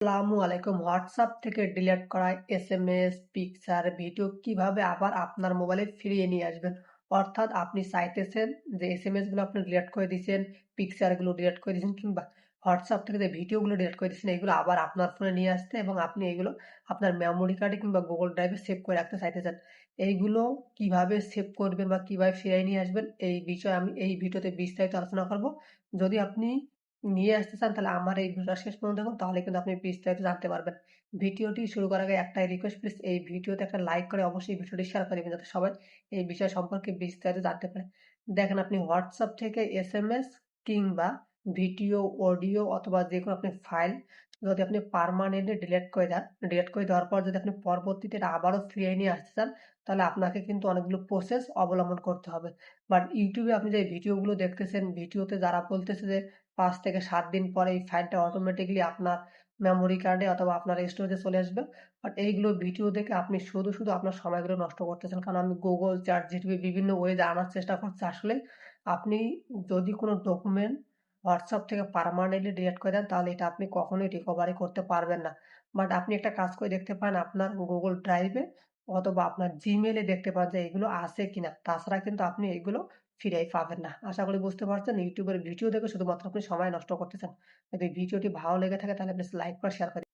আসসালামু আলাইকুম হোয়াটসঅ্যাপ থেকে ডিলিট করা এসএমএস, পিকচার, ভিডিও কীভাবে আবার আপনার মোবাইলে ফিরিয়ে নিয়ে আসবেন। অর্থাৎ আপনি চাইতেছেন যে এসএমএসগুলো আপনি ডিলিট করে দিয়েছেন, পিকচারগুলো ডিলিট করে দিয়েছেন কিংবা হোয়াটসঅ্যাপ থেকে যে ভিডিওগুলো ডিলিট করে দিয়েছেন এগুলো আবার আপনার ফোনে নিয়ে আসতে এবং আপনি এগুলো আপনার মেমোরি কার্ডে কিংবা গুগল ড্রাইভে সেভ করে রাখতে চাইতেছেন। এইগুলো কীভাবে সেভ করবেন বা কীভাবে ফিরিয়ে নিয়ে আসবেন এই বিষয়ে আমি এই ভিডিওতে বিস্তারিত আলোচনা করব। যদি আপনি নিয়ে আসতে চান তাহলে আমার এই ভিডিওটা শেষ পর্যন্ত দেখুন, তাহলে কিন্তু আপনি বিস্তারিত জানতে পারবেন। ভিডিওটি শুরু করার আগে একটাই রিকোয়েস্ট প্লিজ এই ভিডিওতে একটা লাইক করে অবশ্যই ভিডিওটি শেয়ার করে দেবেন যাতে সবাই এই বিষয় সম্পর্কে বিস্তারিত জানতে পারে। দেখেন, আপনি হোয়াটসঅ্যাপ থেকে এস এম এস কিংবা ভিডিও, অডিও অথবা যে কোনো আপনি ফাইল যদি আপনি পার্মানেন্টলি ডিলেট করে দেন, ডিলেট করে দেওয়ার পর যদি আপনি পরবর্তীতে এটা আবারও ফিরিয়ে নিয়ে আসতে চান তাহলে আপনাকে কিন্তু অনেকগুলো প্রসেস অবলম্বন করতে হবে। বাট ইউটিউবে আপনি যে ভিডিওগুলো দেখতেছেন ভিডিওতে যারা বলতেছে যে পাঁচ থেকে সাত দিন পরে এই ফাইলটা অটোমেটিকলি আপনার মেমোরি কার্ডে অথবা আপনার স্টোরেজে চলে আসবে। বাট এইগুলো ভিডিও দেখে আপনি শুধু, শুধু আপনার সময়গুলো নষ্ট করতেছেন। কারণ আমি গুগল Google, ChatGPT বিভিন্ন ওয়ে জানার চেষ্টা করছি। আসলে আপনি যদি কোনো ডকুমেন্ট হোয়াটসঅ্যাপ থেকে পারমানেন্টলি ডিলিট করে দেন, তাহলে এটা আপনি কখনোই রিকভারি করতে পারবেন না। বাট আপনি একটা কাজ করে দেখতে পান, আপনার গুগল ড্রাইভে অথবা আপনার জিমেলে দেখতে পান যে এগুলো আছে কিনা। তাছাড়া কিন্তু আপনি এগুলো ফিরেই পাবেন না। আশা করি বুঝতে পারছেন, ইউটিউবের ভিডিও দেখে শুধুমাত্র আপনি সময় নষ্ট করতেছেন। যদি ভিডিওটি ভালো লেগে থাকে, তাহলে প্লিজ লাইক করে শেয়ার করে